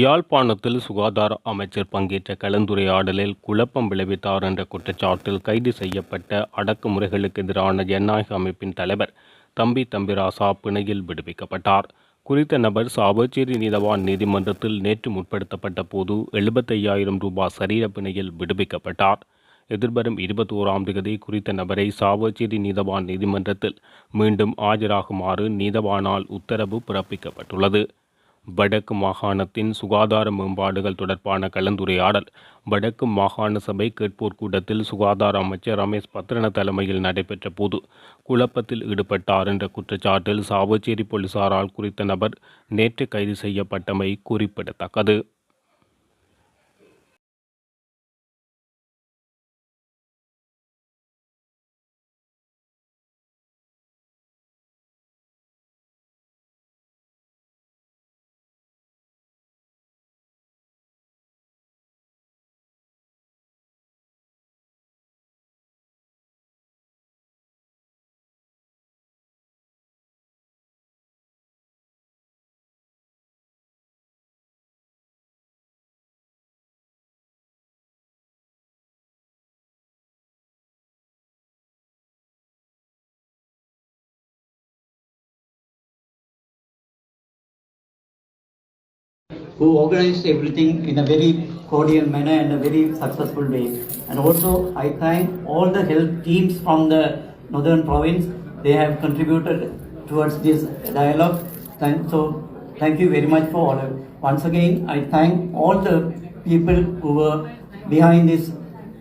யாழ்ப்பாணத்தில் சுகாதார அமைச்சர் பங்கேற்ற கலந்துரையாடலில் குழப்பம் விளைவித்தார் என்ற குற்றச்சாட்டில் கைது செய்யப்பட்ட அடக்குமுறைகளுக்கு எதிரான ஜனநாயக அமைப்பின் தலைவர் தம்பி தம்பிராசா பிணையில் விடுவிக்கப்பட்டார். குறித்த நபர் சாவச்சேரி நீதவான் நீதிமன்றத்தில் நேற்று முற்படுத்தப்பட்ட போது எழுபத்தையாயிரம் ரூபாய் சரீர பிணையில் விடுவிக்கப்பட்டார். எதிர்வரும் இருபத்தோராம் தேதி குறித்த நபரை சாவச்சேரி நீதவான் நீதிமன்றத்தில் மீண்டும் ஆஜராகுமாறு நீதவானால் உத்தரவு பிறப்பிக்கப்பட்டுள்ளது. வடக்கு மாகாணத்தின் சுகாதார மேம்பாடுகள் தொடர்பான கலந்துரையாடல் வடக்கு மாகாண சபை கேட்போர் கூட்டத்தில் சுகாதார அமைச்சர் ரமேஷ் பத்ரன தலைமையில் நடைபெற்ற போது குழப்பத்தில் ஈடுபட்டார் என்ற குற்றச்சாட்டில் சாவச்சேரி போலீசாரால் குறித்த நபர் நேற்று கைது செய்யப்பட்டமை குறிப்பிடத்தக்கது. Who organized everything in a very cordial manner and a very successful way. And also, I thank all the health teams from the northern province. They have contributed towards this dialogue. Thank, so, thank you very much for all. Once again, I thank all the people who were behind this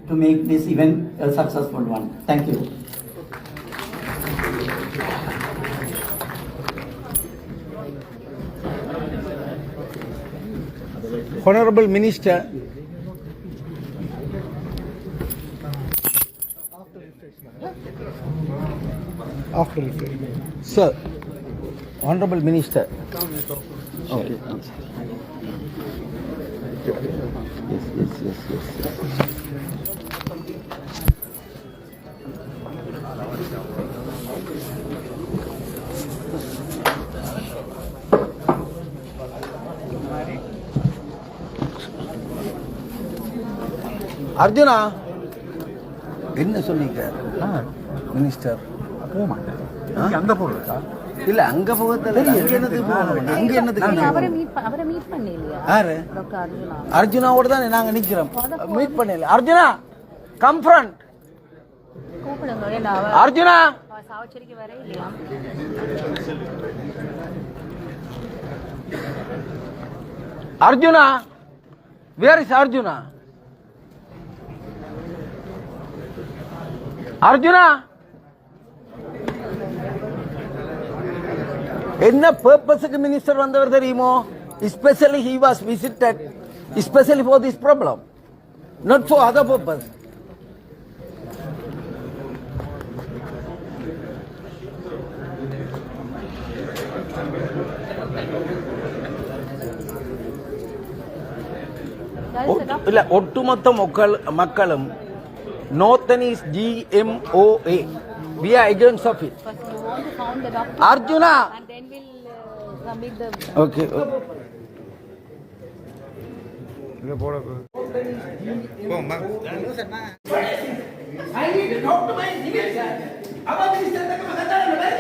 to make this event a successful one. Thank you. Honorable Minister, after refreshment. Sir, Honorable Minister. Okay. Yes, yes, yes, yes. Arjuna? என்ன சொன்னீங்க minister. போக மாட்டேன். அந்த இருக்கா இல்ல அங்க போகல அங்க என்னது அங்க அவரை? மீட் அவரை மீட் பண்ணலையா யாரு? அர்ஜுனாவோட தான் நாங்க நிக்கிறோம். மீட் பண்ணல அர்ஜுனா கம் ஃப்ரண்ட் கூப்பிடுங்க ஏன்னா அவ அர்ஜுனா. அவ சாவச்சேரிக்கு வர இல்லையா? Arjuna. Where is Arjuna Arjuna? എന്നാ പേർപ്പസ്ക്ക് മിനിസ്റ്റർ വന്നവർ തരുമോ especially he was visited especially for this problem not for other purpose ഇല്ല ഒട്ടുമൊത്തം മക്കളും Northeast GMOA. We are against of it. First, you want to found the doctor. Arjuna! And then we'll uh, submit the. Okay. okay. I need to talk to my civil about this.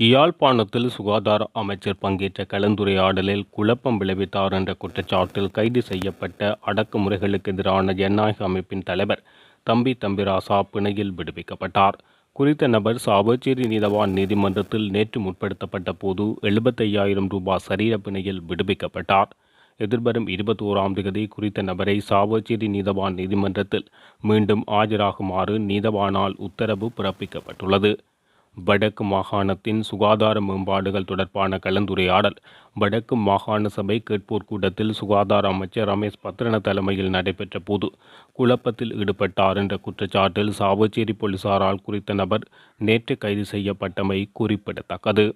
யாழ்ப்பாணத்தில் சுகாதார அமைச்சர் பங்கேற்ற கலந்துரையாடலில் குழப்பம் விளைவித்தார் என்ற குற்றச்சாட்டில் கைது செய்யப்பட்ட அடக்குமுறைகளுக்கு எதிரான ஜனநாயக அமைப்பின் தலைவர் தம்பி தம்பிராசா பிணையில் விடுவிக்கப்பட்டார். குறித்த நபர் சாவச்சேரி நீதவான் நீதிமன்றத்தில் நேற்று முற்படுத்தப்பட்ட போது எழுபத்தையாயிரம் ரூபாய் சரீர பிணையில் விடுவிக்கப்பட்டார். எதிர்வரும் இருபத்தோராம் தேதி குறித்த நபரை சாவச்சேரி நீதவான் நீதிமன்றத்தில் மீண்டும் ஆஜராகுமாறு நீதவானால் உத்தரவு பிறப்பிக்கப்பட்டுள்ளது. வடக்கு மாகாணத்தின் சுகாதார மேம்பாடுகள் தொடர்பான கலந்துரையாடல். வடக்கு மாகாண சபை கேட்போர் கூட்டத்தில் சுகாதார அமைச்சர் ரமேஷ் பத்ரன தலைமையில் நடைபெற்ற போது குழப்பத்தில் ஈடுபட்டார் என்ற குற்றச்சாட்டில் சாவச்சேரி போலீசாரால் குறித்த நபர் நேற்று கைது செய்யப்பட்டமை குறிப்பிடத்தக்கது.